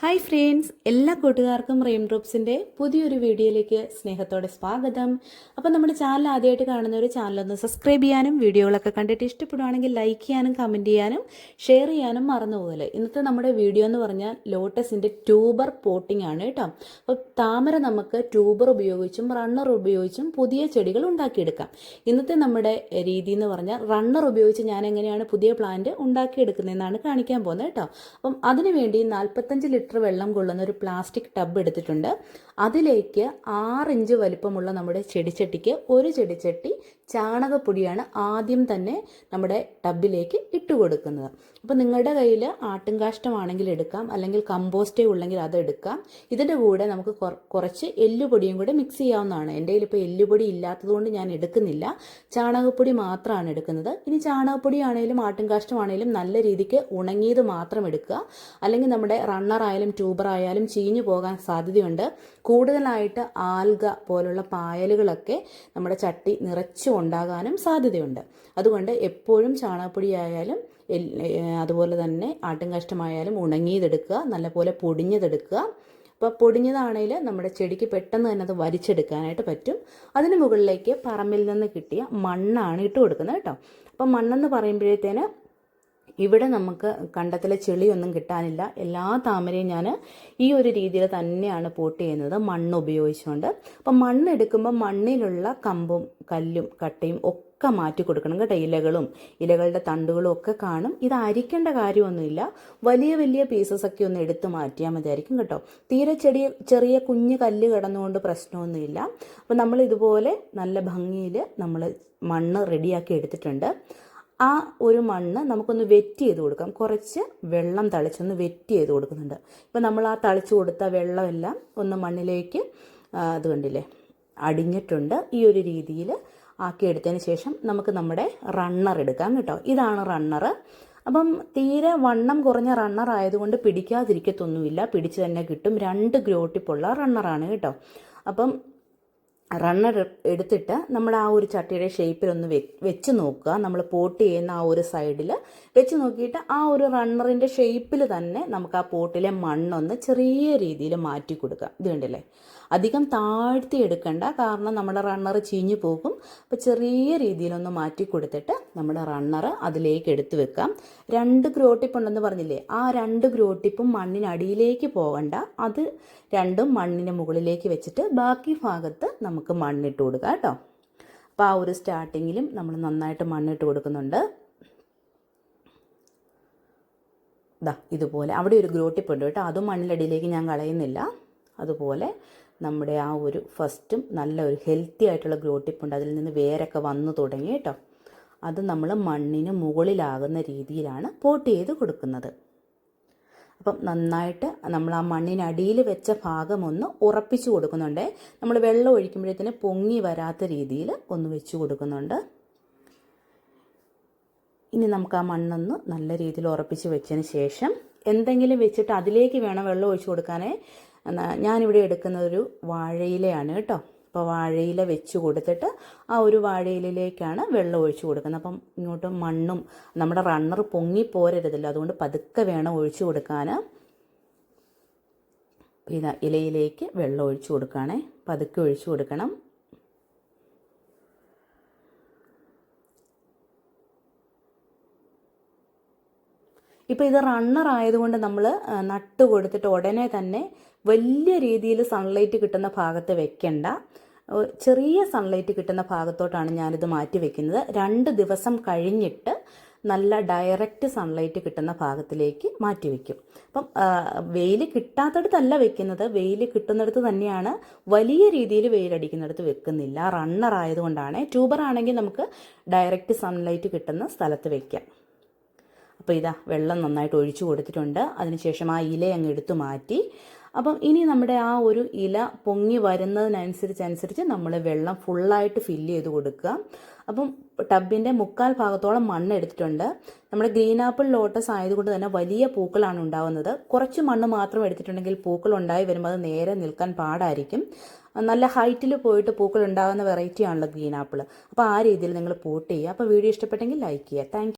Hi friends എല്ലാ കൂട്ടുകാർക്കും റെയിം ഡ്രോപ്സിന്റെ പുതിയൊരു വീഡിയോയിലേക്ക് സ്നേഹത്തോടെ സ്വാഗതം. അപ്പോൾ നമ്മുടെ ചാനൽ ആദ്യമായിട്ട് കാണുന്നവർ ചാനലൊന്ന് സബ്സ്ക്രൈബ് ചെയ്യാനും വീഡിയോകളൊക്കെ കണ്ടിട്ട് ഇഷ്ടപ്പെടുവാണെങ്കിൽ ലൈക്ക് ചെയ്യാനും കമന്റ് ചെയ്യാനും ഷെയർ ചെയ്യാനും മറന്നുപോലെ ഇന്നത്തെ നമ്മുടെ വീഡിയോ എന്ന് പറഞ്ഞാൽ ലോട്ടസിന്റെ ട്യൂബർ പോട്ടിംഗ് ആണ് കേട്ടോ. അപ്പോൾ താമര നമുക്ക് ട്യൂബർ ഉപയോഗിച്ചും റണ്ണർ ഉപയോഗിച്ചും പുതിയ ചെടികൾ ഉണ്ടാക്കിയെടുക്കാം. ഇന്നത്തെ നമ്മുടെ രീതി എന്ന് പറഞ്ഞാൽ റണ്ണർ ഉപയോഗിച്ച് ഞാൻ എങ്ങനെയാണ് പുതിയ പ്ലാന്റ് ഉണ്ടാക്കിയെടുക്കുന്നതെന്നാണ് കാണിക്കാൻ പോകുന്നത് കേട്ടോ. അപ്പം അതിനുവേണ്ടി നാൽപ്പത്തഞ്ച് ലിറ്റർ വെള്ളം കൊള്ളുന്ന ഒരു പ്ലാസ്റ്റിക് ടബ് എടുത്തിട്ടുണ്ട്. അതിലേക്ക് ആറ് ഇഞ്ച് വലിപ്പമുള്ള നമ്മുടെ ചെടിച്ചട്ടിക്ക് ഒരു ചെടിച്ചട്ടി ചാണകപ്പൊടിയാണ് ആദ്യം തന്നെ നമ്മുടെ ടബിലേക്ക് ഇട്ട് കൊടുക്കുന്നത്. അപ്പോൾ നിങ്ങളുടെ കയ്യിൽ ആട്ടുംകാഷ്ടമാണെങ്കിൽ എടുക്കാം അല്ലെങ്കിൽ കമ്പോസ്റ്റേ ഉള്ളെങ്കിൽ അത് എടുക്കാം. ഇതിന്റെ കൂടെ നമുക്ക് കുറച്ച് എല്ലുപൊടിയും കൂടെ മിക്സ് ചെയ്യാവുന്നതാണ്. എന്റെ കയ്യിൽ ഇപ്പോൾ എല്ലുപൊടി ഇല്ലാത്തതുകൊണ്ട് ഞാൻ എടുക്കുന്നില്ല. ചാണകപ്പൊടി മാത്രമാണ് എടുക്കുന്നത്. ഇനി ചാണകപ്പൊടിയാണെങ്കിലും ആട്ടുംകാഷ്ടമാണെങ്കിലും നല്ല രീതിക്ക് ഉണങ്ങിയത് മാത്രം എടുക്കുക. അല്ലെങ്കിൽ നമ്മുടെ റണ്ണർ ആയാലും ട്യൂബർ ആയാലും ചീഞ്ഞു പോകാൻ സാധ്യതയുണ്ട്. കൂടുതലായിട്ട് ആൽഗ പോലുള്ള പായലുകളൊക്കെ നമ്മുടെ ചട്ടി നിറച്ചു ഉണ്ടാകാനും സാധ്യതയുണ്ട്. അതുകൊണ്ട് എപ്പോഴും ചാണകപ്പൊടി ആയാലും അതുപോലെ തന്നെ ആട്ടുംകാഷ്ടമായാലും ഉണങ്ങിയതെടുക്കുക നല്ലപോലെ പൊടിഞ്ഞതെടുക്കുക. അപ്പോൾ പൊടിഞ്ഞതാണെങ്കിൽ നമ്മുടെ ചെടിക്ക് പെട്ടെന്ന് തന്നെ അത് വരിച്ചെടുക്കാനായിട്ട് പറ്റും. അതിന് മുകളിലേക്ക് പറമ്പിൽ നിന്ന് കിട്ടിയ മണ്ണാണ് ഇട്ട് കൊടുക്കുന്നത് കേട്ടോ. അപ്പം മണ്ണെന്ന് പറയുമ്പോഴത്തേന് ഇവിടെ നമുക്ക് കണ്ടത്തിലെ ചെളിയൊന്നും കിട്ടാനില്ല. എല്ലാ താമരയും ഞാൻ ഈ ഒരു രീതിയിൽ തന്നെയാണ് പോട്ട് ചെയ്യുന്നത്. മണ്ണ് ഉപയോഗിച്ചുകൊണ്ട്. അപ്പം മണ്ണ് എടുക്കുമ്പോൾ മണ്ണിലുള്ള കമ്പും കല്ലും കട്ടയും ഒക്കെ മാറ്റി കൊടുക്കണം കേട്ടോ. ഇലകളും ഇലകളുടെ തണ്ടുകളും ഒക്കെ കാണും. ഇത് അരിക്കേണ്ട കാര്യമൊന്നുമില്ല. വലിയ വലിയ പീസസ് ഒക്കെ ഒന്ന് എടുത്ത് മാറ്റിയാൽ മതിയായിരിക്കും കേട്ടോ. തീരെ ചെടിയ ചെറിയ കുഞ്ഞ് കല്ല് കിടന്നുകൊണ്ട് പ്രശ്നമൊന്നുമില്ല. അപ്പം നമ്മൾ ഇതുപോലെ നല്ല ഭംഗിയിൽ നമ്മൾ മണ്ണ് റെഡിയാക്കി എടുത്തിട്ടുണ്ട്. ആ ഒരു മണ്ണ് നമുക്കൊന്ന് വെറ്റ് ചെയ്ത് കൊടുക്കാം. കുറച്ച് വെള്ളം തളിച്ചൊന്ന് വെറ്റ് ചെയ്ത് കൊടുക്കുന്നുണ്ട്. ഇപ്പം നമ്മൾ ആ തളിച്ചു കൊടുത്ത വെള്ളമെല്ലാം ഒന്ന് മണ്ണിലേക്ക് അത് കണ്ടില്ലേ അടിഞ്ഞിട്ടുണ്ട്. ഈ ഒരു രീതിയിൽ ആക്കിയെടുത്തതിന് ശേഷം നമുക്ക് നമ്മുടെ റണ്ണർ എടുക്കാം കേട്ടോ. ഇതാണ് റണ്ണർ അപ്പം തീരെ വണ്ണം കുറഞ്ഞ റണ്ണർ ആയതുകൊണ്ട് പിടിക്കാതിരിക്കത്തൊന്നുമില്ല. പിടിച്ച് തന്നെ കിട്ടും. രണ്ട് ഗ്രോട്ടിപ്പുള്ള റണ്ണറാണ് കേട്ടോ. അപ്പം റണ്ണർ എടുത്തിട്ട് നമ്മൾ ആ ഒരു ചട്ടിയുടെ ഷേപ്പിൽ ഒന്ന് വെച്ച് നോക്കുക. നമ്മൾ പോട്ട് ചെയ്യുന്ന ആ ഒരു സൈഡിൽ വെച്ച് നോക്കിയിട്ട് ആ ഒരു റണ്ണറിന്റെ ഷേപ്പിൽ തന്നെ നമുക്ക് ആ പോട്ടിലെ മണ്ണൊന്ന് ചെറിയ രീതിയിൽ മാറ്റി കൊടുക്കുക. ഇത് കണ്ടില്ലേ? അധികം താഴ്ത്തി എടുക്കണ്ട. കാരണം നമ്മുടെ റണ്ണർ ചീഞ്ഞു പോകും. അപ്പോൾ ചെറിയ രീതിയിലൊന്ന് മാറ്റി കൊടുത്തിട്ട് നമ്മുടെ റണ്ണർ അതിലേക്ക് എടുത്തു വെക്കാം. രണ്ട് ഗ്രോട്ടിപ്പ് ഉണ്ടെന്ന് പറഞ്ഞില്ലേ ആ രണ്ട് ഗ്രോട്ടിപ്പും മണ്ണിനടിയിലേക്ക് പോകണ്ട. അത് രണ്ടും മണ്ണിന് മുകളിലേക്ക് വെച്ചിട്ട് ബാക്കി ഭാഗത്ത് നമുക്ക് മണ്ണിട്ട് കൊടുക്കാം കേട്ടോ. അപ്പോൾ ആ ഒരു സ്റ്റാർട്ടിങ്ങിലും നമ്മൾ നന്നായിട്ട് മണ്ണിട്ട് കൊടുക്കുന്നുണ്ട്. ദാ ഇതുപോലെ. അവിടെ ഒരു ഗ്രോട്ടിപ്പ് ഉണ്ട് കേട്ടോ. അതും മണ്ണിലടിയിലേക്ക് ഞാൻ കളയുന്നില്ല. അതുപോലെ നമ്മുടെ ആ ഒരു ഫസ്റ്റും നല്ല ഒരു ഹെൽത്തി ആയിട്ടുള്ള ഗ്രോട്ടിപ്പുണ്ട് അതിൽ നിന്ന് വേരൊക്കെ വന്നു തുടങ്ങി കേട്ടോ. അത് നമ്മൾ മണ്ണിന് മുകളിലാകുന്ന രീതിയിലാണ് പോട്ട് ചെയ്ത് കൊടുക്കുന്നത്. അപ്പം നന്നായിട്ട് നമ്മൾ ആ മണ്ണിനടിയിൽ വെച്ച ഭാഗം ഒന്ന് ഉറപ്പിച്ചു കൊടുക്കുന്നുണ്ട്. നമ്മൾ വെള്ളം ഒഴിക്കുമ്പോഴത്തേന് പൊങ്ങി വരാത്ത രീതിയിൽ ഒന്ന് വെച്ച് കൊടുക്കുന്നുണ്ട്. ഇനി നമുക്ക് ആ മണ്ണൊന്ന് നല്ല രീതിയിൽ ഉറപ്പിച്ച് വെച്ചതിന് ശേഷം എന്തെങ്കിലും വെച്ചിട്ട് അതിലേക്ക് വേണം വെള്ളം ഒഴിച്ചു കൊടുക്കാനേ. ഞാനിവിടെ എടുക്കുന്ന ഒരു വാഴയിലയാണ് കേട്ടോ. അപ്പോൾ വാഴയില വെച്ച് കൊടുത്തിട്ട് ആ ഒരു വാഴയിലേക്കാണ് വെള്ളം ഒഴിച്ചു കൊടുക്കുന്നത്. അപ്പം ഇങ്ങോട്ട് മണ്ണും നമ്മുടെ റണ്ണർ പൊങ്ങി പോരരുതല്ലോ. അതുകൊണ്ട് പതുക്കെ വേണം ഒഴിച്ചു കൊടുക്കാൻ ഇതാ ഇലയിലേക്ക് വെള്ളം ഒഴിച്ചു കൊടുക്കുകയാണേ പതുക്കെ ഒഴിച്ചു കൊടുക്കണം. ഇപ്പോൾ ഇത് റണ്ണർ ആയതുകൊണ്ട് നമ്മൾ നട്ട് കൊടുത്തിട്ട് ഉടനെ തന്നെ വലിയ രീതിയിൽ സൺലൈറ്റ് കിട്ടുന്ന ഭാഗത്ത് വെക്കണ്ട. ചെറിയ സൺലൈറ്റ് കിട്ടുന്ന ഭാഗത്തോട്ടാണ് ഞാനിത് മാറ്റി വെക്കുന്നത്. രണ്ട് ദിവസം കഴിഞ്ഞിട്ട് നല്ല ഡയറക്റ്റ് സൺലൈറ്റ് കിട്ടുന്ന ഭാഗത്തിലേക്ക് മാറ്റി വെക്കും. അപ്പം വെയിൽ കിട്ടാത്തടത്തല്ല വെക്കുന്നത്. വെയിൽ കിട്ടുന്നിടത്ത് തന്നെയാണ് വലിയ രീതിയിൽ വെയിലടിക്കുന്നിടത്ത് വെക്കുന്നില്ല. റണ്ണർ ആയതുകൊണ്ടാണ്. ട്യൂബർ ആണെങ്കിൽ നമുക്ക് ഡയറക്റ്റ് സൺലൈറ്റ് കിട്ടുന്ന സ്ഥലത്ത് വെക്കാം. അപ്പോൾ ഇതാ വെള്ളം നന്നായിട്ട് ഒഴിച്ചു കൊടുത്തിട്ടുണ്ട്. അതിനുശേഷം ആ ഇല അങ്ങ് എടുത്തു മാറ്റി അപ്പം ഇനി നമ്മുടെ ആ ഒരു ഇല പൊങ്ങി വരുന്നതിനനുസരിച്ചനുസരിച്ച് നമ്മൾ വെള്ളം ഫുള്ളായിട്ട് ഫില്ല് ചെയ്ത് കൊടുക്കുക. അപ്പം ടബിന്റെ മുക്കാൽ ഭാഗത്തോളം മണ്ണ് എടുത്തിട്ടുണ്ട്. നമ്മുടെ ഗ്രീൻ ആപ്പിൾ ലോട്ടസ് ആയതുകൊണ്ട് തന്നെ വലിയ പൂക്കളാണ് ഉണ്ടാവുന്നത്. കുറച്ച് മണ്ണ് മാത്രം എടുത്തിട്ടുണ്ടെങ്കിൽ പൂക്കൾ ഉണ്ടായി വരുമ്പോൾ അത് നേരെ നിൽക്കാൻ പാടായിരിക്കും. നല്ല ഹൈറ്റിൽ പോയിട്ട് പൂക്കൾ ഉണ്ടാകുന്ന വെറൈറ്റി ആണല്ലോ ഗ്രീൻ ആപ്പിൾ. അപ്പോൾ ആ രീതിയിൽ നിങ്ങൾ പോട്ട് ചെയ്യുക. അപ്പോൾ വീഡിയോ ഇഷ്ടപ്പെട്ടെങ്കിൽ ലൈക്ക് ചെയ്യുക. താങ്ക്